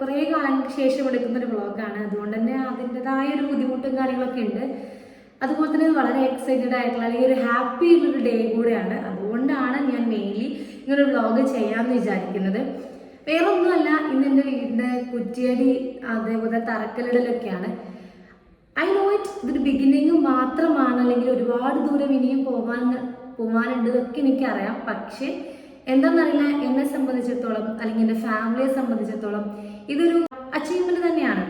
കുറേ കാലങ്ങൾക്ക് ശേഷം എടുക്കുന്ന ഒരു വ്ളോഗാണ്. അതുകൊണ്ട് തന്നെ അതിന്റെതായ ഒരു ബുദ്ധിമുട്ടും കാര്യങ്ങളൊക്കെ ഉണ്ട്. അതുപോലെ തന്നെ വളരെ എക്സൈറ്റഡ് ആയിട്ടുള്ള അല്ലെങ്കിൽ ഒരു ഹാപ്പി ഉള്ളൊരു ഡേ കൂടെയാണ്. അതുകൊണ്ടാണ് ഞാൻ മെയിൻലി ഇങ്ങനൊരു വ്ളോഗ് ചെയ്യാമെന്ന് വിചാരിക്കുന്നത്. വേറെ ഒന്നുമല്ല ഇന്ന് എന്റെ വീടിന്റെ കുറ്റിയടി അതേപോലെ തറക്കല്ലിടലൊക്കെയാണ്. ഐ നോ ഇറ്റ് ഇതൊരു ബിഗിനിങ് മാത്രമാണ് അല്ലെങ്കിൽ ഒരുപാട് ദൂരം ഇനിയും പോകാൻ പോകാനുണ്ട് ഇതൊക്കെ എനിക്കറിയാം. പക്ഷേ എന്താണെന്നറിയില്ല. എന്നെ സംബന്ധിച്ചിടത്തോളം അല്ലെങ്കിൽ എന്റെ ഫാമിലിയെ സംബന്ധിച്ചിടത്തോളം ഇതൊരു അച്ചീവ്മെന്റ് തന്നെയാണ്.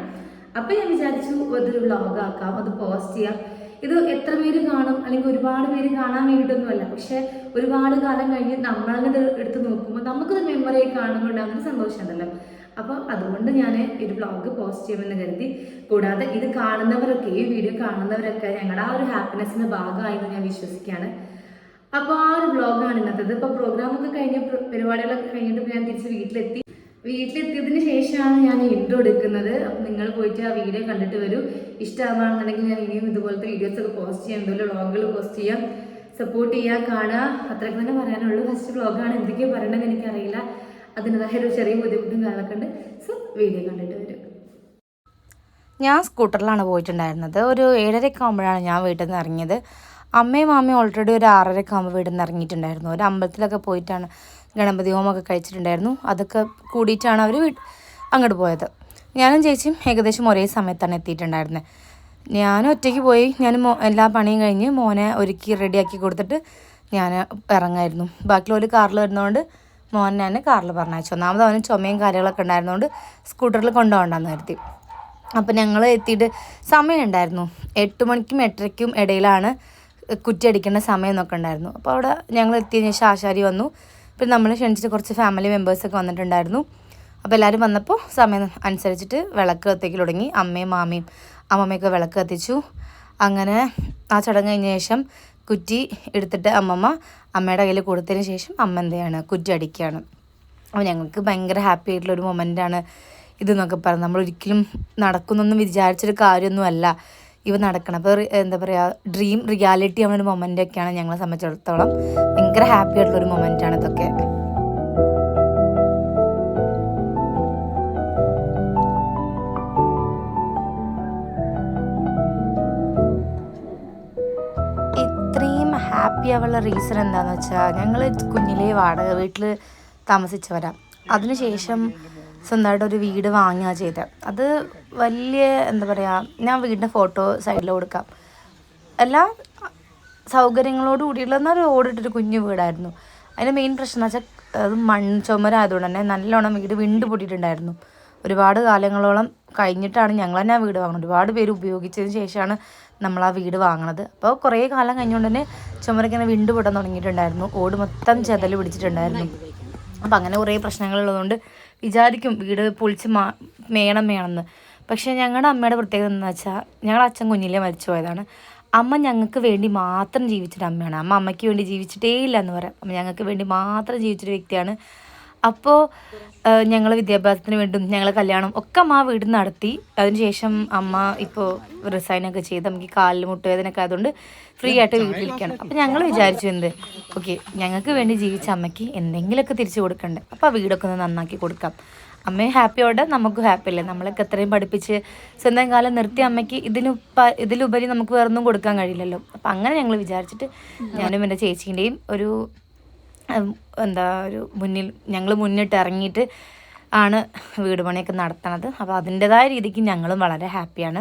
അപ്പം ഞാൻ വിചാരിച്ചു അതൊരു വ്ളോഗ് ആക്കാം അത് പോസ്റ്റ് ചെയ്യാം. ഇത് എത്ര പേര് കാണും? അല്ലെങ്കിൽ ഒരുപാട് പേര് കാണാൻ വേണ്ടിയിട്ടൊന്നുമല്ല. പക്ഷെ ഒരുപാട് കാലം കഴിഞ്ഞ് നമ്മളത് എടുത്ത് നോക്കുമ്പോൾ നമുക്കത് മെമ്മറി കാണുമ്പോൾ ഉണ്ടാകുന്ന സന്തോഷമുണ്ടല്ലോ അപ്പോൾ അതുകൊണ്ട് ഞാൻ ഒരു ബ്ലോഗ് പോസ്റ്റ് ചെയ്യുമെന്ന് കരുതി. കൂടാതെ ഇത് കാണുന്നവരൊക്കെ ഈ വീഡിയോ കാണുന്നവരൊക്കെ ഞങ്ങളുടെ ആ ഒരു ഹാപ്പിനെസ്സിന്റെ ഭാഗമായി ഞാൻ വിശ്വസിക്കുകയാണ്. അപ്പോൾ ആ ഒരു വ്ളോഗാണ് ഇന്നത്തത്. ഇപ്പോൾ പ്രോഗ്രാമൊക്കെ കഴിഞ്ഞ് പ്ര- പരിപാടികളൊക്കെ കഴിഞ്ഞിട്ട് ഞാൻ തിരിച്ച് വീട്ടിലെത്തി. വീട്ടിലെത്തിയതിന് ശേഷമാണ് ഞാൻ ഇൻട്രോ എടുക്കുന്നത്. അപ്പം നിങ്ങൾ പോയിട്ട് ആ വീഡിയോ കണ്ടിട്ട് വരും. ഇഷ്ടമാണെന്നുണ്ടെങ്കിൽ ഞാൻ ഇനിയും ഇതുപോലത്തെ വീഡിയോസ് ഒക്കെ പോസ്റ്റ് ചെയ്യാം. ഇതുപോലെ വ്ളോഗുകൾ പോസ്റ്റ് ചെയ്യാം. സപ്പോർട്ട് ചെയ്യുക കാണുക അത്രയ്ക്ക് തന്നെ പറയാനുള്ളൂ. ഫസ്റ്റ് വ്ളോഗാണ് എന്തൊക്കെയാണ് പറയണമെന്ന് എനിക്കറിയില്ല. അതിന്റെതായ ഒരു ചെറിയ ബുദ്ധിമുട്ടും ഉണ്ട്. സോ വീഡിയോ കണ്ടിട്ട് വരും. ഞാൻ സ്കൂട്ടറിലാണ് പോയിട്ടുണ്ടായിരുന്നത്. ഒരു ഏഴരയ്ക്ക് ആകുമ്പോഴാണ് ഞാൻ വീട്ടിൽ നിന്ന് ഇറങ്ങിയത്. അമ്മയും മാമയും ഓൾറെഡി ഒരു ആറരയ്ക്ക് ആകുമ്പോൾ വീട്ടിൽ നിന്ന് ഇറങ്ങിയിട്ടുണ്ടായിരുന്നു. ഒരു അമ്പലത്തിലൊക്കെ പോയിട്ടാണ് ഗണപതി ഹോമൊക്കെ കഴിച്ചിട്ടുണ്ടായിരുന്നു. അതൊക്കെ കൂടിയിട്ടാണ് അവർ അങ്ങോട്ട് പോയത്. ഞാനും ചേച്ചിയും ഏകദേശം ഒരേ സമയത്താണ് എത്തിയിട്ടുണ്ടായിരുന്നത് ഞാൻ ഒറ്റയ്ക്ക് പോയി ഞാൻ എല്ലാ പണിയും കഴിഞ്ഞ് മോനെ ഒരുക്കി റെഡിയാക്കി കൊടുത്തിട്ട് ഞാൻ ഇറങ്ങായിരുന്നു. ബാക്കിയുള്ള കാറിൽ വരുന്നതുകൊണ്ട് മോൻ ഞാൻ കാറിൽ പറഞ്ഞയച്ചു. ഒന്നാമത് അവന് ചുമയും കാര്യങ്ങളൊക്കെ ഉണ്ടായിരുന്നതുകൊണ്ട് സ്കൂട്ടറിൽ കൊണ്ടുപോകണ്ടെന്ന് കരുതി. അപ്പം ഞങ്ങൾ എത്തിയിട്ട് സമയമുണ്ടായിരുന്നു. എട്ട് മണിക്കും എട്ടരയ്ക്കും ഇടയിലാണ് കുറ്റി അടിക്കേണ്ട സമയം എന്നൊക്കെ ഉണ്ടായിരുന്നു. അപ്പോൾ അവിടെ ഞങ്ങൾ എത്തിയതിന് ശേഷം ആശാരി വന്നു. പിന്നെ നമ്മൾ ക്ഷണിച്ചിട്ട് കുറച്ച് ഫാമിലി മെമ്പേഴ്സൊക്കെ വന്നിട്ടുണ്ടായിരുന്നു. അപ്പോൾ എല്ലാവരും വന്നപ്പോൾ സമയം അനുസരിച്ചിട്ട് വിളക്ക് കത്തിക്കൽ തുടങ്ങി. അമ്മയും മാമയും അമ്മമ്മയൊക്കെ വിളക്ക് കത്തിച്ചു. അങ്ങനെ ആ ചടങ്ങ് കഴിഞ്ഞ ശേഷം കുറ്റി എടുത്തിട്ട് അമ്മമ്മ അമ്മയുടെ കയ്യിൽ കൊടുത്തതിന് ശേഷം അമ്മ എന്ത് ചെയ്യാണ്? കുറ്റി അടിക്കുകയാണ്. അപ്പോൾ ഞങ്ങൾക്ക് ഭയങ്കര ഹാപ്പി ആയിട്ടുള്ള ഒരു മൊമെന്റാണ് ഇതെന്നൊക്കെ നമ്മൾ ഒരിക്കലും നടക്കുന്നൊന്നും വിചാരിച്ചൊരു കാര്യമൊന്നുമല്ല. ഇവ നടക്കണം. അപ്പോൾ എന്താ പറയുക ഡ്രീം റിയാലിറ്റി ആവുന്ന ഒരു മൊമെന്റൊക്കെയാണ് ഞങ്ങളെ സംബന്ധിച്ചിടത്തോളം ഭയങ്കര ഹാപ്പി ആയിട്ടുള്ള ഒരു ആണ് ഇതൊക്കെ. ഹാപ്പി ആവാനുള്ള റീസൺ എന്താണെന്ന് വെച്ചാൽ ഞങ്ങൾ കുഞ്ഞിലേ വാടക വീട്ടിൽ താമസിച്ചവരാ. അതിനുശേഷം സ്വന്തമായിട്ട് ഒരു വീട് വാങ്ങുക ചെയ്തത് അത് വലിയ എന്താ പറയുക ഞാൻ വീടിന്റെ ഫോട്ടോ സൈഡിൽ കൊടുക്കാം. എല്ലാ സൗകര്യങ്ങളോട് കൂടിയുള്ള ഒരു ഓടിട്ടൊരു കുഞ്ഞു വീടായിരുന്നു. അതിന്റെ മെയിൻ പ്രശ്നം എന്ന് വെച്ചാൽ അത് മണ്ണ് ചുമരായതുകൊണ്ട് തന്നെ നല്ലോണം വീട് വിണ്ട് പൊട്ടിയിട്ടുണ്ടായിരുന്നു. ഒരുപാട് കാലങ്ങളോളം കഴിഞ്ഞിട്ടാണ് ഞങ്ങൾ തന്നെ ആ വീട് വാങ്ങുന്നത് ഒരുപാട് പേര് ഉപയോഗിച്ചതിന് ശേഷമാണ് നമ്മൾ ആ വീട് വാങ്ങണത്. അപ്പോൾ കുറേ കാലം കഴിഞ്ഞുകൊണ്ട് തന്നെ ചുമരൊക്കെ വിണ്ട് പൊട്ടാൻ തുടങ്ങിയിട്ടുണ്ടായിരുന്നു. ഓട് മൊത്തം ചെതൽ പിടിച്ചിട്ടുണ്ടായിരുന്നു. അപ്പം അങ്ങനെ കുറേ പ്രശ്നങ്ങളുള്ളതുകൊണ്ട് വിചാരിക്കും വീട് പൊളിച്ച് മാ മേണം വേണമെന്ന്. പക്ഷേ ഞങ്ങളുടെ അമ്മയുടെ പ്രത്യേകത എന്ന് വെച്ചാൽ ഞങ്ങളുടെ അച്ഛൻ കുഞ്ഞിലെ മരിച്ചു പോയതാണ്. അമ്മ ഞങ്ങൾക്ക് വേണ്ടി മാത്രം ജീവിച്ചൊരു അമ്മയാണ്. അമ്മ അമ്മയ്ക്ക് വേണ്ടി ജീവിച്ചിട്ടേ ഇല്ല എന്ന് പറയാം. അമ്മ ഞങ്ങൾക്ക് വേണ്ടി മാത്രം ജീവിച്ചൊരു വ്യക്തിയാണ് അപ്പോൾ ഞങ്ങൾ വിദ്യാഭ്യാസത്തിന് വേണ്ടും ഞങ്ങൾ കല്യാണം ഒക്കെ അമ്മ വീട് നടത്തി. അതിനുശേഷം അമ്മ ഇപ്പോൾ റിസൈനൊക്കെ ചെയ്ത് നമുക്ക് കാലിൽ മുട്ടുവേദനൊക്കെ ആയതുകൊണ്ട് ഫ്രീ ആയിട്ട് വീട്ടിലിരിക്കണം. അപ്പം ഞങ്ങൾ വിചാരിച്ചു എന്ത്? ഓക്കെ ഞങ്ങൾക്ക് വേണ്ടി ജീവിച്ച അമ്മയ്ക്ക് എന്തെങ്കിലുമൊക്കെ തിരിച്ചു കൊടുക്കണ്ടേ? അപ്പോൾ ആ വീടൊക്കെ ഒന്ന് നന്നാക്കി കൊടുക്കാം. അമ്മയും ഹാപ്പിയോടെ നമുക്ക് ഹാപ്പി അല്ലേ? നമ്മളൊക്കെ എത്രയും പഠിപ്പിച്ച് സ്വന്തം കാലം നിർത്തിയ അമ്മയ്ക്ക് ഇതിനു ഇതിലുപരി നമുക്ക് വേറൊന്നും കൊടുക്കാൻ കഴിയില്ലല്ലോ. അപ്പം അങ്ങനെ ഞങ്ങൾ വിചാരിച്ചിട്ട് ഞാനും എന്റെ ചേച്ചീന്റെയും ഒരു എന്താ ഒരു മുന്നിൽ ഞങ്ങൾ മുന്നിട്ട് ഇറങ്ങിയിട്ട് ആണ് വീട് പണിയൊക്കെ നടത്തണത്. അപ്പോൾ അതിന്റെതായ രീതിക്ക് ഞങ്ങളും വളരെ ഹാപ്പിയാണ്.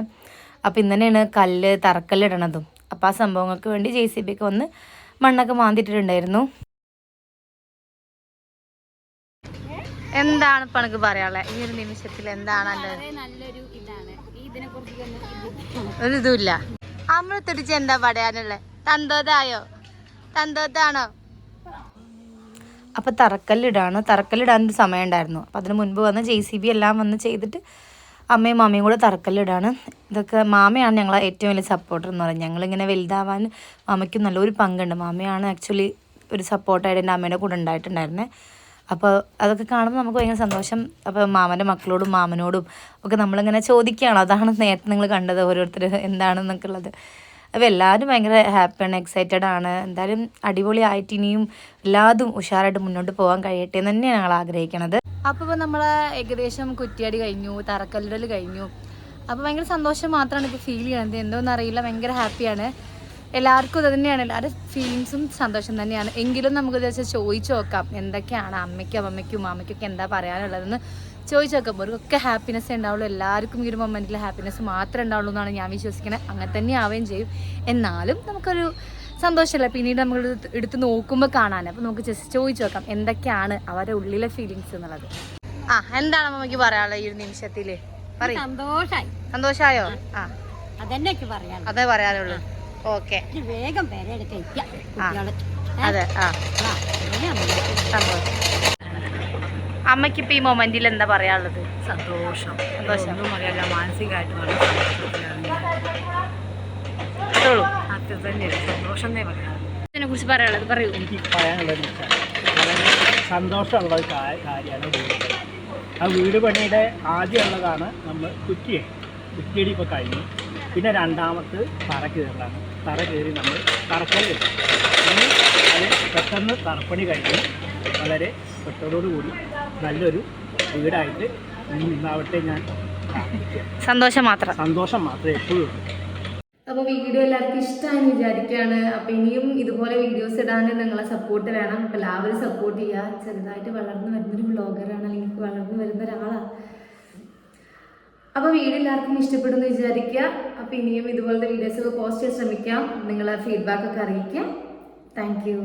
അപ്പോൾ ഇന്നലെയാണ് കല്ല് തറക്കല്ലിടണതും അപ്പോൾ ആ സംഭവങ്ങൾക്ക് വേണ്ടി ജെ സി ബിക്ക് വന്ന് മണ്ണൊക്കെ മാന്തിയിട്ടുണ്ടായിരുന്നു എന്താണ് പണക്ക് എനിക്ക് പറയാനുള്ളത് ഈ ഒരു നിമിഷത്തിൽ എന്താണ് ഒരു ഇതുമില്ല അമൃത്തിടിച്ച് എന്താ പറയാനുള്ളത് തന്തോതായോ? തന്തോത്താണോ? അപ്പൊ തറക്കല്ലിടാണ്. തറക്കല്ലിടാന്റെ സമയം ഉണ്ടായിരുന്നു അപ്പൊ അതിന് മുൻപ് വന്ന് ജെ സി ബി എല്ലാം വന്ന് ചെയ്തിട്ട് അമ്മയും മാമയും കൂടെ തറക്കല്ലിടാണ്. ഇതൊക്കെ മാമയാണ് ഞങ്ങളെ ഏറ്റവും വലിയ സപ്പോർട്ടർ എന്ന് പറയുന്നത്. ഞങ്ങളിങ്ങനെ വലുതാവാൻ മാമയ്ക്ക് നല്ലൊരു പങ്കുണ്ട്. മാമയാണ് ആക്ച്വലി ഒരു സപ്പോർട്ടായിട്ട് എന്റെ അമ്മയുടെ കൂടെ ഉണ്ടായിട്ടുണ്ടായിരുന്നത് അപ്പോൾ അതൊക്കെ കാണുമ്പോൾ നമുക്ക് ഭയങ്കര സന്തോഷം. അപ്പോൾ മാമന്റെ മക്കളോടും മാമനോടും ഒക്കെ നമ്മളിങ്ങനെ ചോദിക്കുകയാണ്. അതാണ് നേരത്തെ നിങ്ങൾ കണ്ടത് ഓരോരുത്തർ എന്താണെന്നൊക്കെ ഉള്ളത്. അപ്പോൾ എല്ലാവരും ഭയങ്കര ഹാപ്പിയാണ് എക്സൈറ്റഡ് ആണ്. എന്തായാലും അടിപൊളിയായിട്ട് ഇനിയും എല്ലാതും ഉഷാറായിട്ട് മുന്നോട്ട് പോകാൻ കഴിയട്ടെ എന്ന് തന്നെയാണ് ഞങ്ങൾ ആഗ്രഹിക്കുന്നത് അപ്പോൾ ഇപ്പോൾ നമ്മൾ ഏകദേശം കുറ്റിയാടി കഴിഞ്ഞു തറക്കല്ലിടൽ കഴിഞ്ഞു. അപ്പോൾ ഭയങ്കര സന്തോഷം മാത്രമാണ് ഇപ്പോൾ ഫീൽ ചെയ്യണത് എന്തോന്ന് അറിയില്ല ഭയങ്കര ഹാപ്പിയാണ് എല്ലാവർക്കും ഇത് തന്നെയാണ് എല്ലാവരുടെ ഫീലിങ്സും സന്തോഷം തന്നെയാണ്. എങ്കിലും നമുക്ക് ചോദിച്ചു നോക്കാം എന്തൊക്കെയാണ് അമ്മയ്ക്കും അമ്മയ്ക്കും മാമയ്ക്കൊക്കെ എന്താ പറയാനുള്ളതെന്ന്. ചോദിച്ചു നോക്കാം അവർക്കൊക്കെ ഹാപ്പിനെസ് ഉണ്ടാവുള്ളൂ. എല്ലാവർക്കും ഈ ഒരു മൊമെന്റിൽ ഹാപ്പിനെസ് മാത്രമേ ഉണ്ടാവുള്ളൂ എന്നാണ് ഞാൻ വിശ്വസിക്കുന്നത് അങ്ങനെ തന്നെ ആവുകയും ചെയ്യും. എന്നാലും നമുക്കൊരു സന്തോഷമല്ല? പിന്നീട് നമ്മൾ എടുത്ത് നോക്കുമ്പോൾ കാണാൻ. അപ്പോൾ നമുക്ക് ജസ്റ്റ് ചോദിച്ചു നോക്കാം എന്തൊക്കെയാണ് അവരുടെ ഉള്ളിലെ ഫീലിങ്സ് എന്നുള്ളത്? ആ എന്താണ് നമുക്ക് പറയാനുള്ളത് ഈ ഒരു നിമിഷത്തിൽ സന്തോഷായി. സന്തോഷമായോ ആ. അതന്നെ എനിക്ക് പറയാനുള്ളത്. അതേ പറയാനുള്ളൂ. ഓക്കെ. വേഗം പേരെടുക്ക അതെ ആ. സന്തോഷം. അമ്മയ്ക്ക് ഇപ്പൊ ഈ മൊമെന്റിൽ എന്താ പറയാനുള്ളത്? സന്തോഷം. സന്തോഷം. പറയാല്ല മാനസികമായിട്ട് നല്ല സന്തോഷത്തിലാണ്. ഞാൻ. അത്രേ അത് തന്നെയാണ് സന്തോഷം എന്നേ പറയാം ഇതിനെ കുറിച്ച് പറയാനുള്ളത് പറയൂ. പറയാനുള്ളത് വളരെ സന്തോഷമുള്ള ഒരു കാര്യമാണ്. ആ വീട് പണിയുടെ ആദ്യമുള്ളതാണ് നമ്മൾ കുറ്റിയെ കുറ്റിയടി ഇപ്പോൾ കഴിഞ്ഞു പിന്നെ രണ്ടാമത്തെ തറ കയറലാണ്. തറ കയറി നമ്മൾ തറക്കൽ കിട്ടും ഇനി അത് പെട്ടെന്ന് തറപ്പണി കഴിഞ്ഞ് വളരെ പെട്ടതോടുകൂടി നല്ലൊരു വീടായിട്ട് ഇനി ഞാൻ. സന്തോഷം മാത്രം. സന്തോഷം മാത്രമേ എപ്പോഴും അപ്പോൾ വീഡിയോ എല്ലാവർക്കും ഇഷ്ടമായി വിചാരിക്കുകയാണ്. അപ്പോൾ ഇനിയും ഇതുപോലെ വീഡിയോസ് ഇടാൻ നിങ്ങളെ സപ്പോർട്ട് വേണം. അപ്പോൾ എല്ലാവരും സപ്പോർട്ട് ചെയ്യുക. ചെറുതായിട്ട് വളർന്നു വരുന്നൊരു ബ്ലോഗറാണ് അല്ലെങ്കിൽ വളർന്നു വരുന്ന ഒരാളാണ് അപ്പോൾ വീഡിയോ എല്ലാവർക്കും ഇഷ്ടപ്പെടുന്നു വിചാരിക്കുക. അപ്പോൾ ഇനിയും ഇതുപോലത്തെ വീഡിയോസ് ഒക്കെ പോസ്റ്റ് ചെയ്യാൻ ശ്രമിക്കാം. നിങ്ങളെ ഫീഡ്ബാക്ക് ഒക്കെ അറിയിക്കാം. Thank you